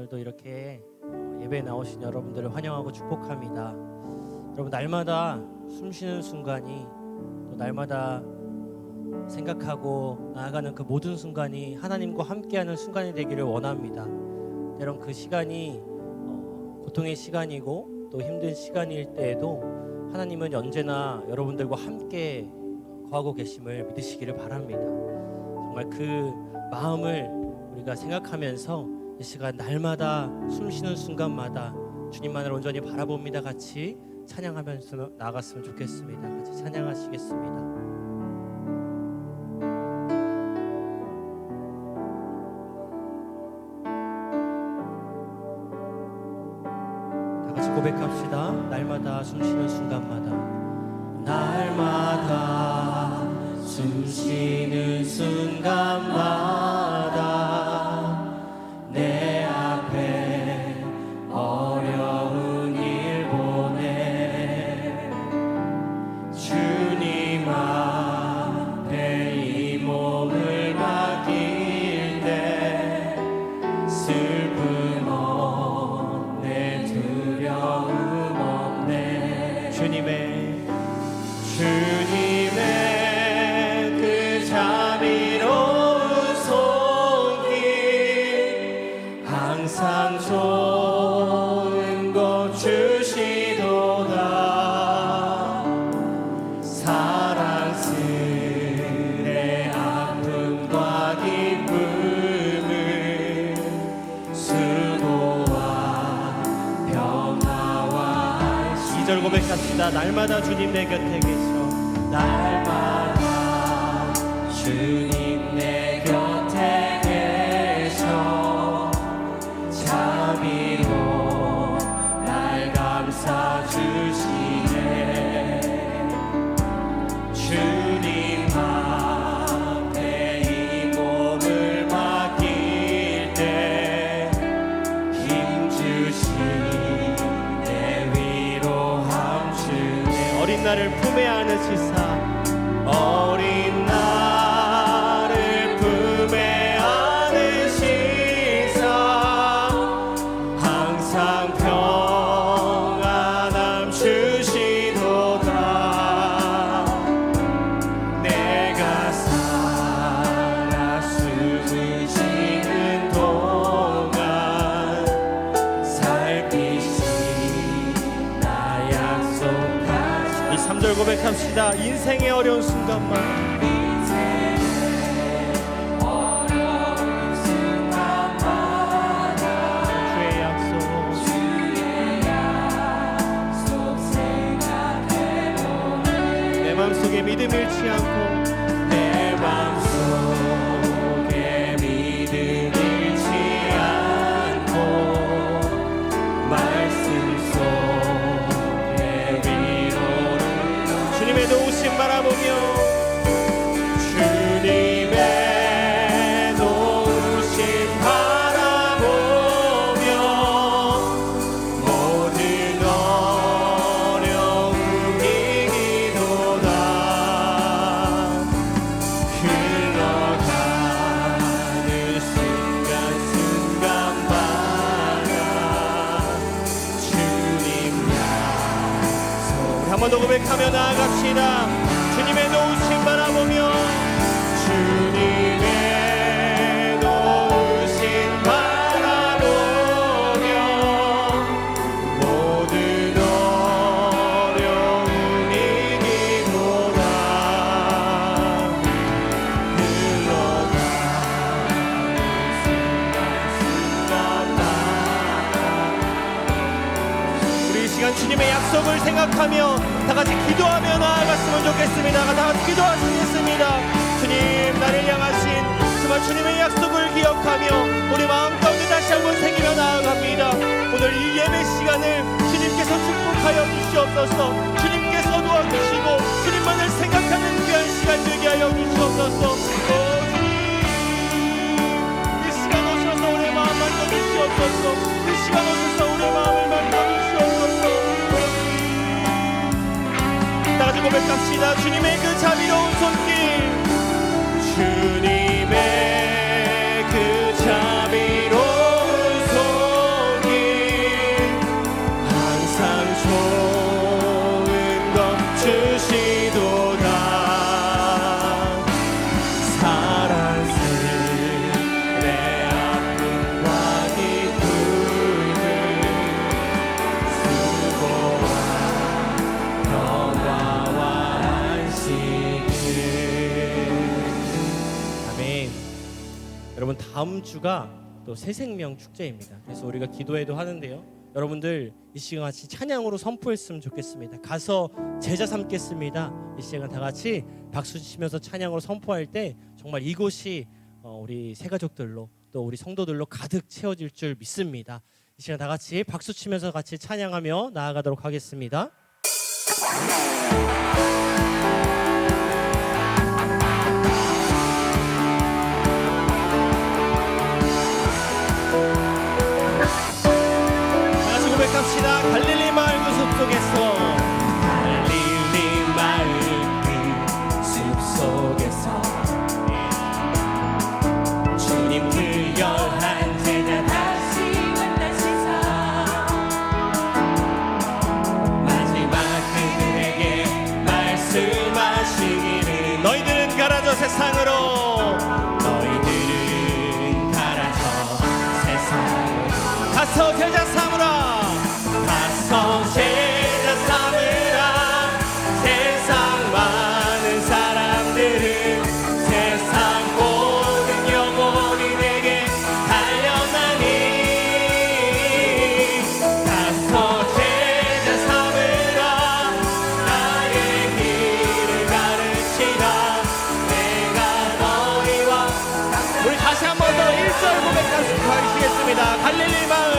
오늘도 이렇게 어, 예배에 나오신 여러분들을 환영하고 축복합니다. 여러분 날마다 숨 쉬는 순간이 또 날마다 생각하고 나아가는 그 모든 순간이 하나님과 함께하는 순간이 되기를 원합니다. 때론 그 시간이 어, 고통의 시간이고 또 힘든 시간일 때에도 하나님은 언제나 여러분들과 함께 거하고 계심을 믿으시기를 바랍니다. 정말 그 마음을 우리가 생각하면서 이 시간 날마다 숨 쉬는 순간마다 주님만을 온전히 바라봅니다. 같이 찬양하면서 나갔으면 좋겠습니다. 같이 찬양하시겠습니다. 다 같이 고백합시다. 날마다 숨 쉬는 순간마다 날마다 숨 쉬는 순간마다 항상 좋은 것 주시도다. 사랑스레 아픔과 기쁨을 수고와 평화와 2절 고백합시다. 날마다 주님 내 곁에 계셔 날마다 고백합시다. 인생의 어려운 순간만 하며 나아갑시다 약속을 기억하며 우리 마음 가운데 다시 한번 새기며 나아갑니다. 오늘 이 예배 시간을 주님께서 축복하여 주시옵소서. 주님께서 도와주시고 주님만을 생각하는 귀한 시간 되게 하여 주시옵소서. 오, 주님 이 시간 오셔서 우리 마음 만져 주시옵소서. 이 시간 오셔서 우리 마음을 만져 주시옵소서. 다 같이 고백합시다. 주님의 그 자비로운 손길. 주님의 그 자비로운 손길. 다음 주가 또 새 생명 축제입니다. 그래서 우리가 기도회도 하는데요. 여러분들 이 시간 같이 찬양으로 선포했으면 좋겠습니다. 가서 제자 삼겠습니다. 이 시간 다 같이 박수 치면서 찬양으로 선포할 때 정말 이곳이 어, 우리 새 가족들로 또 우리 성도들로 가득 채워질 줄 믿습니다. 이 시간 다 같이 박수 치면서 같이 찬양하며 나아가도록 하겠습니다. 다 가서 제자 삼으라. 가서 제자 삼으라. 세상 많은 사람들은 세상 모든 영혼이 내게 달려나니. 가서 제자 삼으라. 나의 길을 가르치라. 내가 너희와 우리 다시 한 번더 1절 고백하시겠습니다. 갈릴리 마을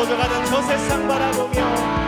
어두워져가는 저 세상 바라보며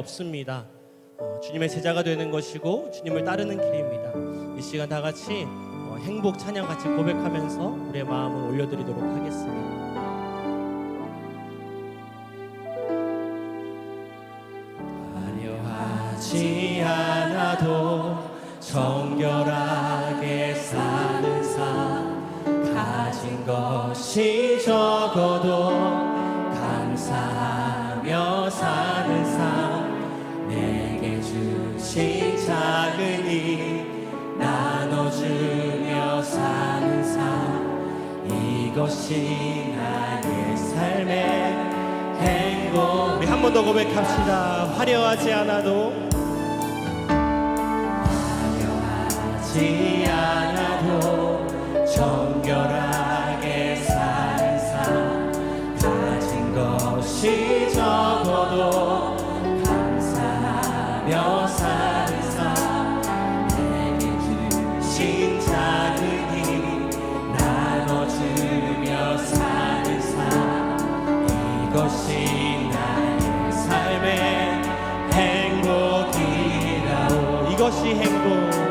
없습니다 어, 주님의 제자가 되는 것이고 주님을 따르는 길입니다. 이 시간 다 같이 어, 행복 찬양 같이 고백하면서 우리의 마음을 올려드리도록 하겠습니다. 화려하지 않아도 정결하게 사는 삶 가진 것이 적 이것이 나의 삶의 행복 우리 한 번 더 고백합시다. 화려하지 않아도 화려하지 않아도 정결하 것이 행복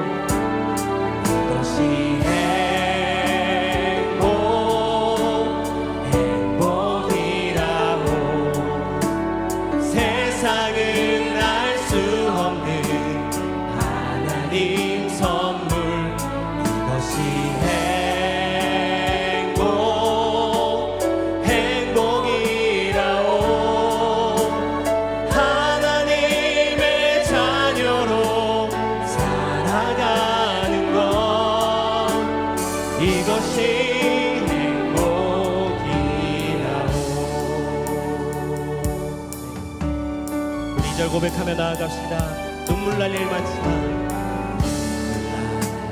행복이라오 우리 2절 고백하며 나아갑시다. 눈물 날 일 많지만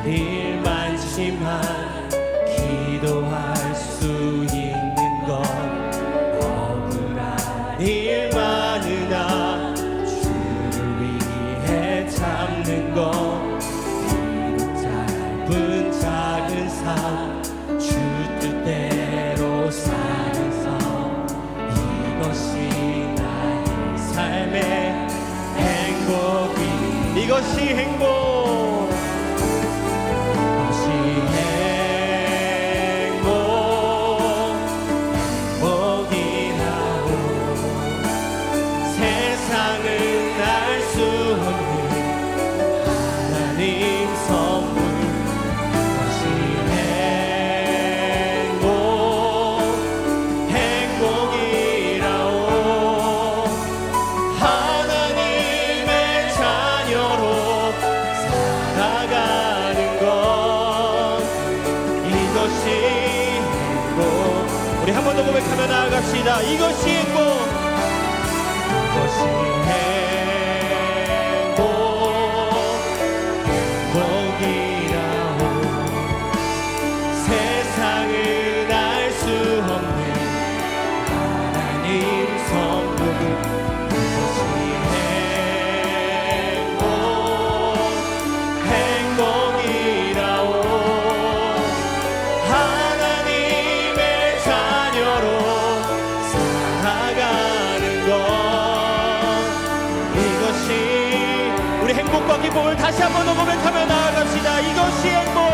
일 많지만 기도할 수 있는 것 억울한 일 많으나 주를 위해 참는 것 행복 기쁨을 다시 한번더 고백하며 나아갑시다. 이것이 행복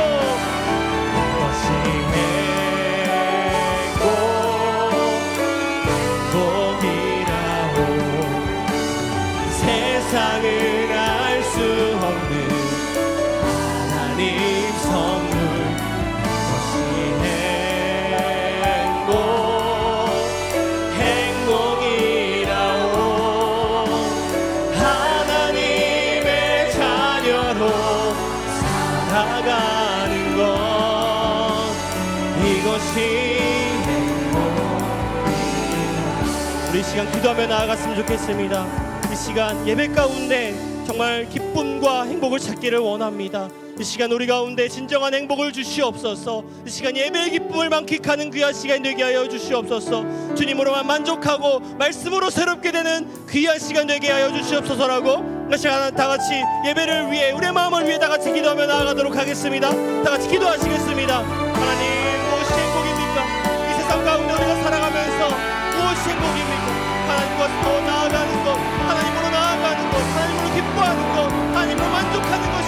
이 시간 기도하며 나아갔으면 좋겠습니다. 이 시간 예배 가운데 정말 기쁨과 행복을 찾기를 원합니다. 이 시간 우리 가운데 진정한 행복을 주시옵소서. 이 시간 예배의 기쁨을 만끽하는 귀한 시간 되게 하여 주시옵소서. 주님으로만 만족하고 말씀으로 새롭게 되는 귀한 시간 되게 하여 주시옵소서라고 이 시간 다 같이 예배를 위해 우리의 마음을 위해 다 같이 기도하며 나아가도록 하겠습니다. 다 같이 기도하시겠습니다. 하나님 무엇이 행복입니까? 이 세상 가운데 우리가 살아가면서 무엇이 행복입니까? 하나님과 더 나아가는 것, 하나님으로 나아가는 것, 하나님으로 기뻐하는 것, 하나님으로 만족하는 것이